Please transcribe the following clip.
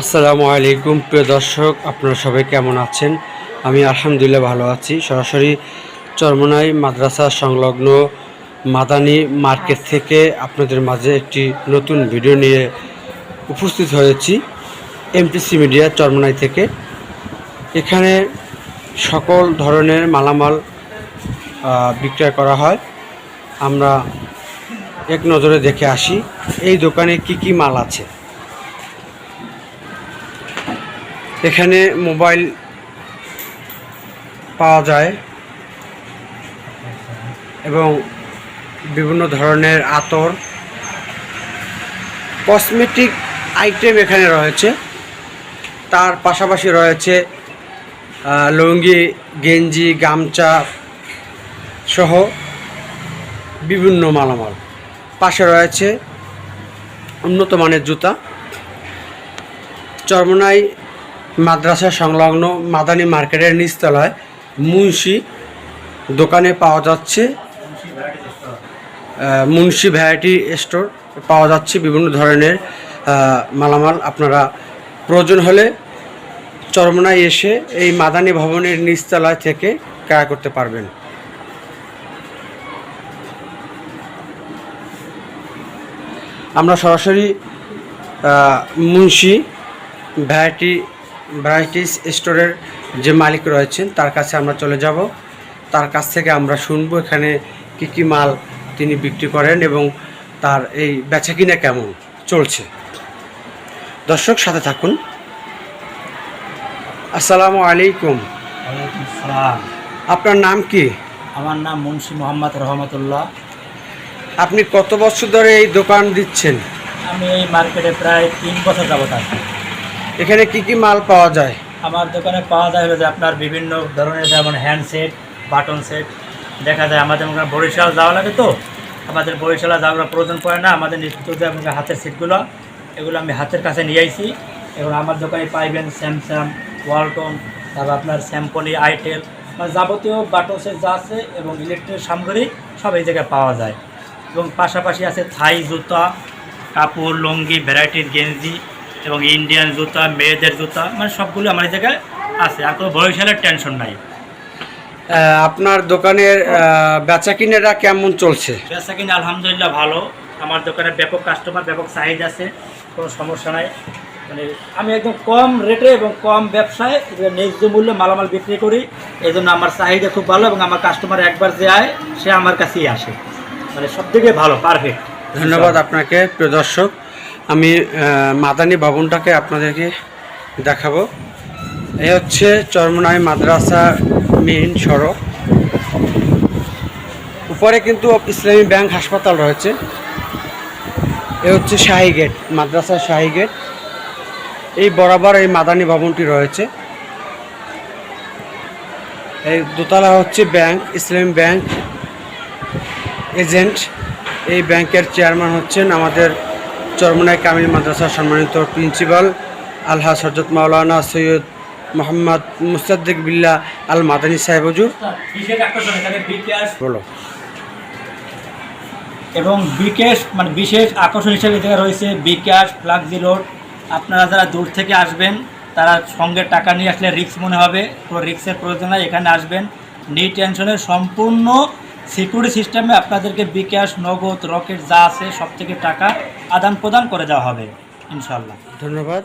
আসসালামু আলাইকুম, প্রিয় দর্শক, আপনারা সবাই কেমন আছেন? আমি আলহামদুলিল্লাহ ভালো আছি। সরাসরি চরমনাই মাদ্রাসা সংলগ্ন মাদানি মার্কেট থেকে আপনাদের মাঝে একটি নতুন ভিডিও নিয়ে উপস্থিত হয়েছি এমটিসি মিডিয়া চরমনাই থেকে। এখানে সকল ধরনের মালামাল বিক্রয় করা হয়। আমরা এক নজরে দেখে আসি, এই দোকানে কি কি মাল আছে? এখানে মোবাইল পাওয়া যায় এবং বিভিন্ন ধরনের আতর, কসমেটিক আইটেম এখানে রয়েছে। তার পাশাপাশি রয়েছে লুঙ্গি, গেঞ্জি, গামছা সহ বিভিন্ন মালামাল। পাশে রয়েছে উন্নত মানের জুতা। চরমনাই মাদ্রাসা সংলগ্ন মাদানী মার্কেটের নিচতলায় মুন্সি দোকানে পাওয়া যাচ্ছে মুন্সি ভ্যারাইটি স্টোর পাওয়া যাচ্ছে বিভিন্ন ধরনের মালামাল। আপনারা প্রয়োজন হলে চরমনায় এসে এই মাদানী ভবনের নিচতলায় থেকে ক্রয় করতে পারবেন। আমরা সরাসরি মুন্সি ভ্যারাইটি ভ্যারাইটিস স্টোরের যে মালিক রয়েছেন তার কাছে আমরা চলে যাব। তার কাছ থেকে আমরা শুনব এখানে কি কি মাল তিনি বিক্রি করেন এবং তার এই বেচা কিনা কেমন চলছে। দর্শক সাথে থাকুন। আসসালামু আলাইকুম। আপনার নাম কি? আমার নাম মুন্সি মোহাম্মদ রহমতুল্লাহ। আপনি কত বছর ধরে এই দোকান দিচ্ছেন? আমি এই মার্কেটে প্রায় তিন বছর যাবত আছি। এখানে কি কি মাল পাওয়া যায়? আমার দোকানে পাওয়া যায় হলো যে আপনার বিভিন্ন ধরনের যেমন হ্যান্ড সেট বাটন সেট দেখা যায়। আমাদের বরিশাল যাওয়া লাগে তো? আমাদের বরিশালে যাওয়ার প্রয়োজন পড়ে না। আমাদের নিত্য হাতের সেটগুলো, এগুলো আমি হাতের কাছে নিয়ে আইছি। এবং আমার দোকানে পাইবেন স্যামসাং ওয়ালটন তারপর আপনার স্যাম্পনি আইটেল মানে যাবতীয় বাটন সেট যা আছে এবং ইলেকট্রিক সামগ্রী সব এই জায়গায় পাওয়া যায়। এবং পাশাপাশি আছে থাই জুতা, কাপড়, লুঙ্গি ভ্যারাইটির গেঞ্জি এবং ইন্ডিয়ান জুতা মেয়েদের জুতা মানে সবগুলো আমার এই জায়গায় আছে। আর কোনো বরিশালের টেনশন নাই। আপনার দোকানের বেচা কিনেরা কেমন চলছে? বেচা কিনে আলহামদুলিল্লাহ ভালো। আমার দোকানে ব্যাপক কাস্টমার ব্যাপক সাইজ আছে কোনো সমস্যা নাই। মানে আমি একদম কম রেটে এবং কম ব্যবসায় ন্যায্য মূল্যে মালামাল বিক্রি করি। এই জন্য আমার চাহিদা খুব ভালো এবং আমার কাস্টমার একবার যে আয় সে আমার কাছেই আসে। মানে সব থেকে ভালো পারফেক্ট ধন্যবাদ আপনাকে প্রিয় দর্শক। আমি মাদানী ভবনটাকে আপনাদেরকে দেখাবো। এই হচ্ছে চরমনাই মাদ্রাসা মেইন সড়ক। উপরে কিন্তু ইসলামী ব্যাংক হাসপাতাল রয়েছে। এ হচ্ছে শাহী গেট মাদ্রাসা শাহী গেট। এই বরাবর এই মাদানী ভবনটি রয়েছে। এই দোতলা হচ্ছে ব্যাংক, ইসলামী ব্যাংক এজেন্ট। এই ব্যাংকের চেয়ারম্যান হচ্ছেন আমাদের চরমনাই কামিল মাদ্রাসার সম্মানিত প্রিন্সিপাল আলহা সরজত মাওলানা সৈয়দ মোহাম্মদ মুস্তাদ্দিক বিল্লাহ আল মাদানী সাহেব হুজুর। বলো। এবং বিকেশ মানে বিশেষ আকর্ষণ হিসেবে এখানে রয়েছে বিকাশ, ফ্লাক্সি রোড। আপনারা যারা দূর থেকে আসবেন, তারা সঙ্গে টাকা নিয়ে আসলে রিক্স মনে হবে। কোনো রিক্সের প্রয়োজন হয় এখানে আসবেন। নি টেনশনের সম্পূর্ণ সিকিউরিটি সিস্টেমে আপনাদেরকে বিকাশ, নগদ, রকেট যা আছে সব থেকে টাকা আদান প্রদান করে দেওয়া হবে ইনশাল্লাহ ধন্যবাদ।